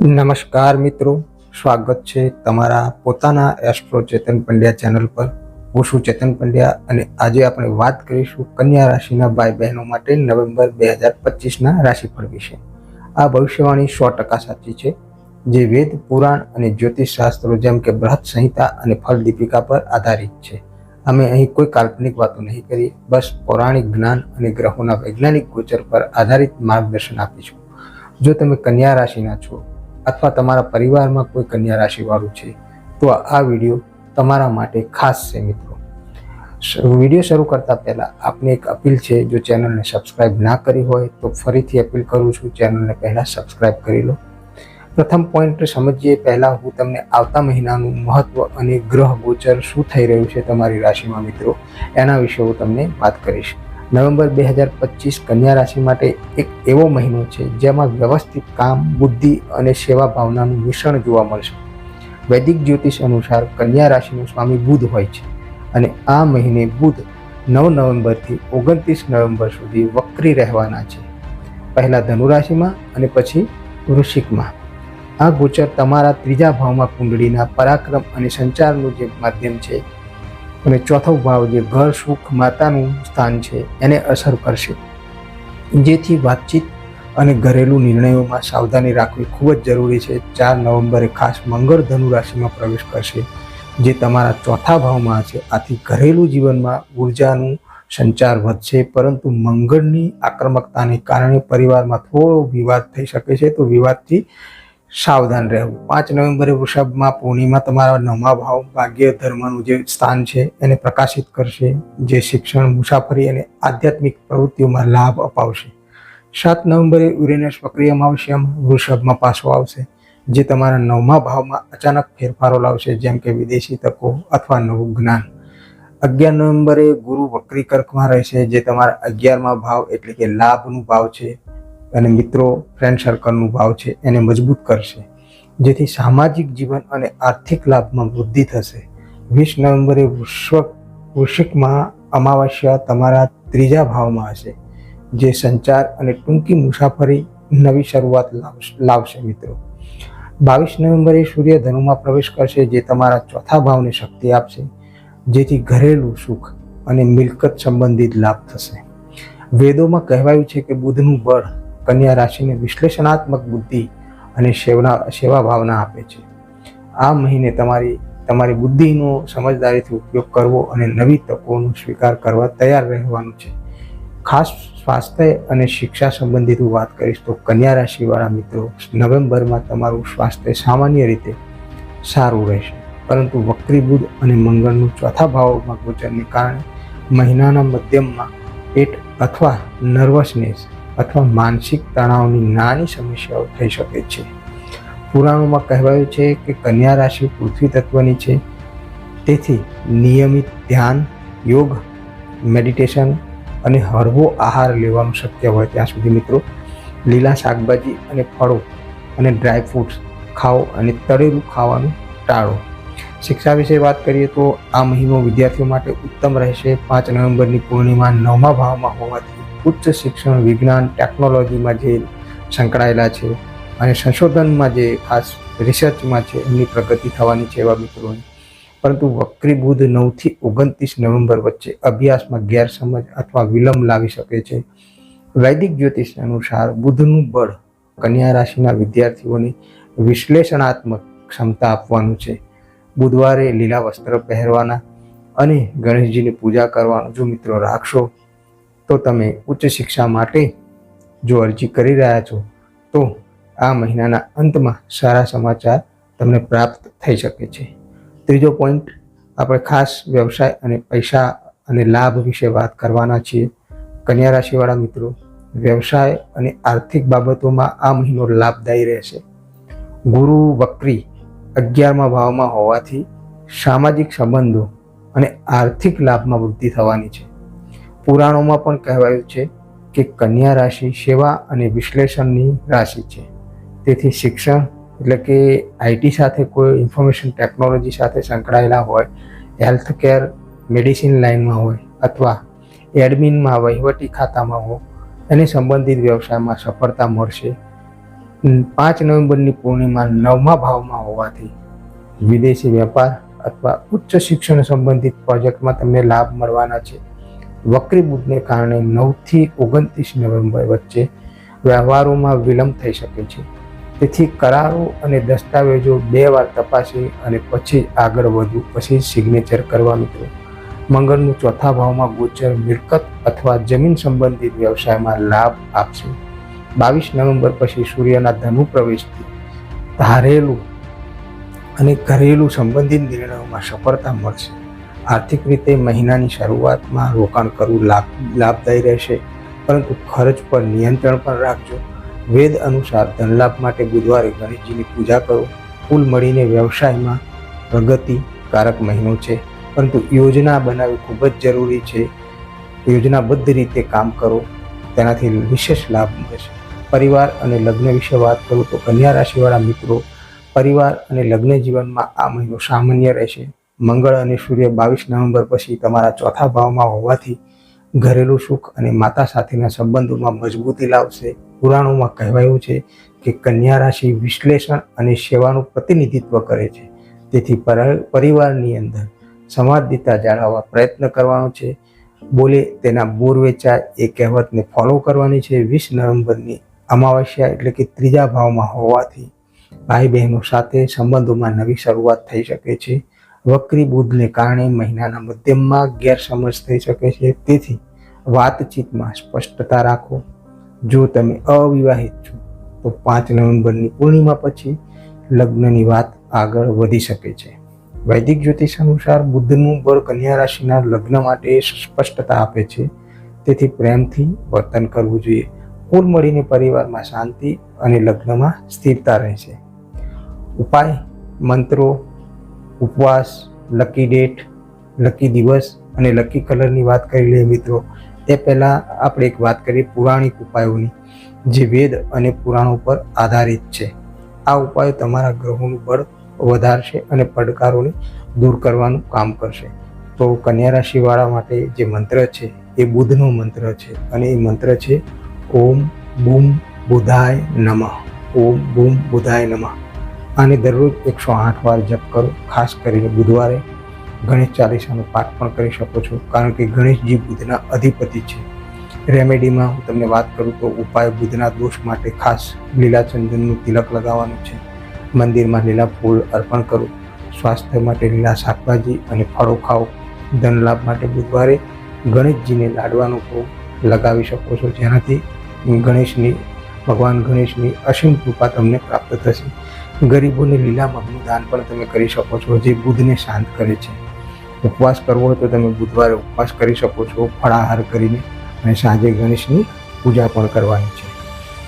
નમસ્કાર મિત્રો, સ્વાગત છે તમારા પોતાના એસ્ટ્રો ચેતન પંડ્યા ચેનલ પર. હું છું ચેતન પંડ્યા અને આજે આપણે વાત કરીશું કન્યા રાશિના ભાઈ બહેનો માટે નવેમ્બર બે હજાર પચીસના રાશિફળ વિશે. આ ભવિષ્યવાણી સો ટકા સાચી છે. જે વેદ, પુરાણ અને જ્યોતિષ શાસ્ત્રો જેમ કે બૃહદ સંહિતા અને ફળ દીપિકા પર આધારિત છે. અમે અહીં કોઈ કાલ્પનિક વાતો નહીં કરી બસ પૌરાણિક જ્ઞાન અને ગ્રહોના વૈજ્ઞાનિક ગોચર પર આધારિત માર્ગદર્શન આપીશું. જો તમે કન્યા રાશિના છો અથવા તમારા પરિવારમાં કોઈ કન્યા રાશિવાળું છે, તો આ વીડિયો તમારા માટે ખાસ છે મિત્રો. વીડિયો શરૂ કરતા પહેલાં આપને એક અપીલ છે, જો ચેનલને સબસ્ક્રાઇબ ના કરી હોય, તો ફરીથી અપીલ કરું છું, ચેનલને પહેલાં સબસ્ક્રાઇબ કરી લો. પ્રથમ પોઈન્ટ સમજીએ, પહેલાં હું તમને આવતા મહિનાનું મહત્ત્વ અને ગ્રહ ગોચર શું થઈ રહ્યું છે તમારી રાશિમાં મિત્રો, એના વિશે હું તમને વાત કરીશ. નવેમ્બર બે હજાર પચીસ કન્યા રાશિ માટે એક એવો મહિનો છે જેમાં વ્યવસ્થિત કામ, બુદ્ધિ અને સેવા ભાવનાનું મિશ્રણ જોવા મળશે. વૈદિક જ્યોતિષ અનુસાર કન્યા રાશિનો સ્વામી બુધ હોય છે અને આ મહિને બુધ નવ નવેમ્બરથી ઓગણત્રીસ નવેમ્બર સુધી વક્રી રહેવાના છે. પહેલાં ધનુરાશિમાં અને પછી વૃશ્ચિકમાં. આ ગોચર તમારા ત્રીજા ભાવમાં કુંડળીના પરાક્રમ અને સંચારનું જે માધ્યમ છે અને ચોથો ભાવ જે ઘર સુખ માતાનું સ્થાન છે, એને અસર કરશે. જેથી વાતચીત અને ઘરેલું નિર્ણયોમાં સાવધાની રાખવી ખૂબ જ જરૂરી છે. ચાર નવેમ્બરે ખાસ મંગળ ધનુ રાશિમાં પ્રવેશ કરશે, જે તમારા ચોથા ભાવમાં છે. આથી ઘરેલું જીવનમાં ઉર્જાનું સંચાર વધશે, પરંતુ મંગળની આક્રમકતાને કારણે પરિવારમાં થોડો વિવાદ થઈ શકે છે. તો વિવાદથી સાવધાન રહેવું. પાંચ નવેમ્બરે વૃષભમાં પૂર્ણિમા તમારા નવમા ભાવ, ભાગ્ય, ધર્મનું જે સ્થાન છે એને પ્રકાશિત કરશે, જે શિક્ષણ, મુસાફરી અને આધ્યાત્મિક પ્રવૃત્તિઓમાં લાભ અપાવશે. સાત નવેમ્બરે યુરેનસ આવશે એમ વૃષભમાં પાછો આવશે, જે તમારા નવમા ભાવમાં અચાનક ફેરફારો લાવશે, જેમ કે વિદેશી તકો અથવા નવું જ્ઞાન. અગિયાર નવેમ્બરે ગુરુ વક્રી કર્કમાં રહેશે, જે તમારા અગિયારમાં ભાવ એટલે કે લાભનું ભાવ છે. અને મિત્રો ફ્રેન્ડ સર્કલનું ભાવ છે, એને મજબૂત કરશે. જેથી સામાજિક જીવન અને આર્થિક લાભમાં વૃદ્ધિ થશે. વીસ નવેમ્બરે વૃશ્વ વૃશ્ચિકમાં અમાવસ્યા તમારા ત્રીજા ભાવમાં હશે, જે સંચાર અને ટૂંકી મુસાફરી નવી શરૂઆત લાવશે મિત્રો. બાવીસ નવેમ્બરે સૂર્ય ધનુમાં પ્રવેશ કરશે, જે તમારા ચોથા ભાવને શક્તિ આપશે, જેથી ઘરેલું સુખ અને મિલકત સંબંધિત લાભ થશે. વેદોમાં કહેવાયું છે કે બુધનું બળ કન્યા રાશિને વિશ્લેષણાત્મક બુદ્ધિ અને સેવના સેવા ભાવના આપે છે. આ મહિને તમારી તમારી બુદ્ધિનો સમજદારીથી ઉપયોગ કરવો અને નવી તકોનો સ્વીકાર કરવા તૈયાર રહેવાનું છે. ખાસ સ્વાસ્થ્ય અને શિક્ષા સંબંધિત હું વાત કરીશ તો કન્યા રાશિવાળા મિત્રો, નવેમ્બરમાં તમારું સ્વાસ્થ્ય સામાન્ય રીતે સારું રહેશે. પરંતુ વક્રી અને મંગળનું ચોથા ભાવમાં ગોચરને કારણે મહિનાના મધ્યમમાં પેટ અથવા નર્વસનેસ અથવા માનસિક તણાવની નાની સમસ્યાઓ થઈ શકે છે. પુરાણોમાં કહેવાયું છે કે કન્યા રાશિ પૃથ્વી તત્વની છે. તેથી નિયમિત ધ્યાન, યોગ, મેડિટેશન અને હળવો આહાર લેવાનું શક્ય હોય ત્યાં સુધી મિત્રો. લીલા શાકભાજી અને ફળો અને ડ્રાય ફ્રૂટ્સ ખાઓ અને તળેલું ખાવાનું ટાળો. શિક્ષા વિશે વાત કરીએ તો આ મહિનો વિદ્યાર્થીઓ માટે ઉત્તમ રહેશે પાંચ નવેમ્બરની પૂર્ણિમા નવમા ભાવમાં હોવાથી. ઉચ્ચ શિક્ષણ, વિજ્ઞાન, ટેકનોલોજીમાં જે સંકળાયેલા છે અને સંશોધનમાં જે ખાસ રિસર્ચમાં છે એમની પ્રગતિ થવાની છે એવા મિત્રોની. પરંતુ વક્રી બુધ નવથી ઓગણત્રીસ નવેમ્બર વચ્ચે અભ્યાસમાં ગેરસમજ અથવા વિલંબ લાવી શકે છે. વૈદિક જ્યોતિષ અનુસાર બુધનું બળ કન્યા રાશિના વિદ્યાર્થીઓની વિશ્લેષણાત્મક ક્ષમતા આપવાનું છે. બુધવારે લીલા વસ્ત્ર પહેરવાના અને ગણેશજીની પૂજા કરવાનું. જો મિત્રો રાખશો તો તમે ઉચ્ચ શિક્ષા માટે જો અરજી કરી રહ્યા છો, તો આ મહિનાના અંતમાં સારા સમાચાર તમને પ્રાપ્ત થઈ શકે છે. ત્રીજો પોઈન્ટ આપણે ખાસ વ્યવસાય અને પૈસા અને લાભ વિશે વાત કરવાના છીએ. કન્યા રાશિવાળા મિત્રો, વ્યવસાય અને આર્થિક બાબતોમાં આ મહિનો લાભદાયી રહેશે. ગુરુ વક્રી અગિયારમા ભાવમાં હોવાથી સામાજિક સંબંધો અને આર્થિક લાભમાં વૃદ્ધિ થવાની છે. પુરાણોમાં પણ કહેવાયું છે કે કન્યા રાશિ સેવા અને વિશ્લેષણની રાશિ છે. તેથી શિક્ષણ એટલે કે આઈટી સાથે કોઈ ઇન્ફોર્મેશન ટેકનોલોજી સાથે સંકળાયેલા હોય હેલ્થ કેર મેડિસિન લાઇનમાં હોય અથવા એડમિનમાં વહીવટી ખાતામાં હોય, એને સંબંધિત વ્યવસાયમાં સફળતા મળશે. પાંચ નવેમ્બરની પૂર્ણિમા નવમા ભાવમાં હોવાથી વિદેશી વેપાર અથવા ઉચ્ચ શિક્ષણ સંબંધિત પ્રોજેક્ટમાં તમને લાભ મળવાના છે. વક્રી બુદ્ધને કારણે નવથી ઓગણત્રીસ નવેમ્બર વચ્ચે વ્યવહારોમાં વિલંબ થઈ શકે છે. તેથી કરારો અને દસ્તાવેજો બે વાર તપાસી અને પછી આગળ વધવું પછી સિગ્નેચર કરવા મિત્રો. મંગળનું ચોથા ભાવમાં ગોચર મિલકત અથવા જમીન સંબંધિત વ્યવસાયમાં લાભ આપશે. બાવીસ નવેમ્બર પછી સૂર્યના ધનુ પ્રવેશથી ધારેલું અને ઘરેલું સંબંધિત નિર્ણયોમાં સફળતા મળશે. આર્થિક રીતે મહિનાની શરૂઆતમાં રોકાણ કરવું લાભ, લાભદાયી રહેશે. પરંતુ ખર્ચ પર નિયંત્રણ પણ રાખજો. વેદ અનુસાર ધનલાભ માટે બુધવારે ગણેશજીની પૂજા કરો. કુલ મળીને વ્યવસાયમાં પ્રગતિકારક મહિનો છે. પરંતુ યોજના બનાવવી ખૂબ જ જરૂરી છે. યોજનાબદ્ધ રીતે કામ કરો. તેનાથી વિશેષ લાભ મળશે. પરિવાર અને લગ્ન વિશે વાત કરું તો કન્યા રાશિવાળા મિત્રો, પરિવાર અને લગ્ન જીવનમાં આ મહિનો સામાન્ય રહેશે. મંગળ અને સૂર્ય બાવીસ નવેમ્બર પછી તમારા ચોથા ભાવમાં હોવાથી ઘરેલું સુખ અને માતા સાથેના સંબંધોમાં મજબૂતી લાવશે. પુરાણોમાં કહેવાયું છે કે કન્યા રાશિ વિશ્લેષણ અને સેવાનું પ્રતિનિધિત્વ કરે છે. તેથી પરિવારની અંદર સંવાદિતા જાળવવા પ્રયત્ન કરવાનો છે. બોલે તેના બોર વેચાય એ કહેવતને ફોલો કરવાની છે. વીસ નવેમ્બરની અમાવસ્યા એટલે કે ત્રીજા ભાવમાં હોવાથી ભાઈ બહેનો સાથે સંબંધોમાં નવી શરૂઆત થઈ શકે છે. વક્રી બુદ્ધને કારણે મહિનાના મધ્યમમાં ગેરસમજ થઈ શકે છે. તેથી વાતચીતમાં સ્પષ્ટતા રાખો. જો તમે અવિવાહિત છો, તો પાંચ નવેમ્બરની પૂર્ણિમા પછી લગ્નની વાત આગળ વધી શકે છે. વૈદિક જ્યોતિષ અનુસાર બુદ્ધનું બળ કન્યા રાશિના લગ્ન માટે સ્પષ્ટતા આપે છે. તેથી પ્રેમથી વર્તન કરવું જોઈએ. કુલ મળીને પરિવારમાં શાંતિ અને લગ્નમાં સ્થિરતા રહેશે. ઉપાય, મંત્રો ઉપવાસ લકી ડેટ લકી દિવસ અને લકી કલરની વાત કરી લઈએ મિત્રો. એ પહેલાં આપણે એક વાત કરીએ પુરાણિક ઉપાયોની, જે વેદ અને પુરાણો પર આધારિત છે. આ ઉપાયો તમારા ગ્રહોનું બળ વધારશે અને પડકારોને દૂર કરવાનું કામ કરશે. તો કન્યા રાશિવાળા માટે જે મંત્ર છે, એ બુદ્ધનો મંત્ર છે અને એ મંત્ર છે, ઓમ બુમ બુધાય નમઃ. ઓમ બુમ બુધાય નમઃ. આને દરરોજ એકસો આઠ વાર જપ કરો. ખાસ કરીને બુધવારે ગણેશ ચાલીસાનો પાઠ પણ કરી શકો છો. કારણ કે ગણેશજી બુધના અધિપતિ છે. રેમેડીમાં હું તમને વાત કરું તો ઉપાય બુધના દોષ માટે ખાસ લીલા ચંદનનું તિલક લગાવવાનું છે. મંદિરમાં લીલા ફૂલ અર્પણ કરો. સ્વાસ્થ્ય માટે લીલા શાકભાજી અને ફળો ખાઓ. ધન લાભ માટે બુધવારે ગણેશજીને લાડવાનો ભોગ લગાવી શકો છો. જેનાથી ગણેશની ભગવાન ગણેશની અસીમ કૃપા તમને પ્રાપ્ત થશે. ગરીબોને લીલા મગનું દાન પણ તમે કરી શકો છો. જે બુધને શાંત કરે છે. ઉપવાસ કરવો હોય તો તમે બુધવારે ઉપવાસ કરી શકો છો, ફળાહાર કરીને અને સાંજે ગણેશની પૂજા પણ કરવાની છે.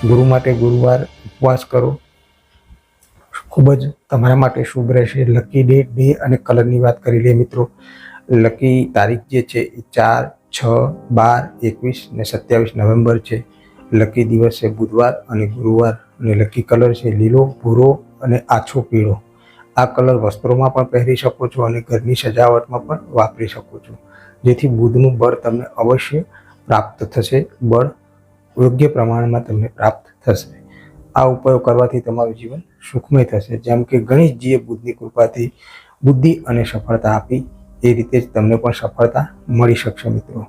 ગુરુ માટે ગુરુવાર ઉપવાસ કરો. ખૂબ જ તમારા માટે શુભ રહેશે. લકી ડે ડે અને કલરની વાત કરી લઈએ મિત્રો. લકી તારીખ જે છે એ ચાર, છ, બાર, એકવીસ ને સત્યાવીસ નવેમ્બર છે. લકી દિવસ છે બુધવાર અને ગુરુવાર. અને લકી કલર છે લીલો, ભૂરો અને આછો પીળો. આ કલર વસ્ત્રોમાં પણ પહેરી શકો છો અને ઘરની સજાવટમાં પણ વાપરી શકો છો. જેથી બુધનું બળ તમને અવશ્ય પ્રાપ્ત થશે. બળ યોગ્ય પ્રમાણમાં તમને પ્રાપ્ત થશે. આ ઉપાયો કરવાથી તમારું જીવન સુખમય થશે. જેમ કે ગણેશજીએ બુદ્ધની કૃપાથી બુદ્ધિ અને સફળતા આપી. એ રીતે જ તમને પણ સફળતા મળી શકશે મિત્રો.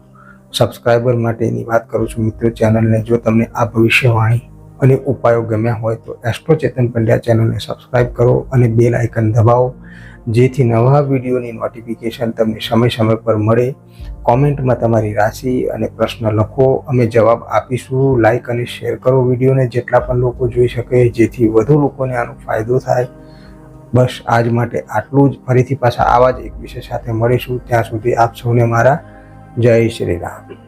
સબસ્ક્રાઈબર માટેની વાત કરું છું મિત્રો ચેનલને. જો તમને આ ભવિષ્યવાણી અને ઉપાયો ગમ્યા હોય તો એસ્ટ્રો ચેતન પંડ્યા ચેનલને સબસ્ક્રાઈબ કરો અને બેલ આઇકન દબાવો. જેથી નવા વિડીયોની નોટિફિકેશન તમને સમય સમય પર મળે. કોમેન્ટમાં તમારી રાશિ અને પ્રશ્ન લખો. અમે જવાબ આપીશું. લાઇક અને શેર કરો વિડીયોને જેટલા પણ લોકો જોઈ શકે, જેથી વધુ લોકોને આનો ફાયદો થાય. બસ આજ માટે આટલું જ. ફરીથી પાછા આવા જ એક વિષય સાથે મળીશું. ત્યાં સુધી આપ સૌને મારા જય શ્રી રામ.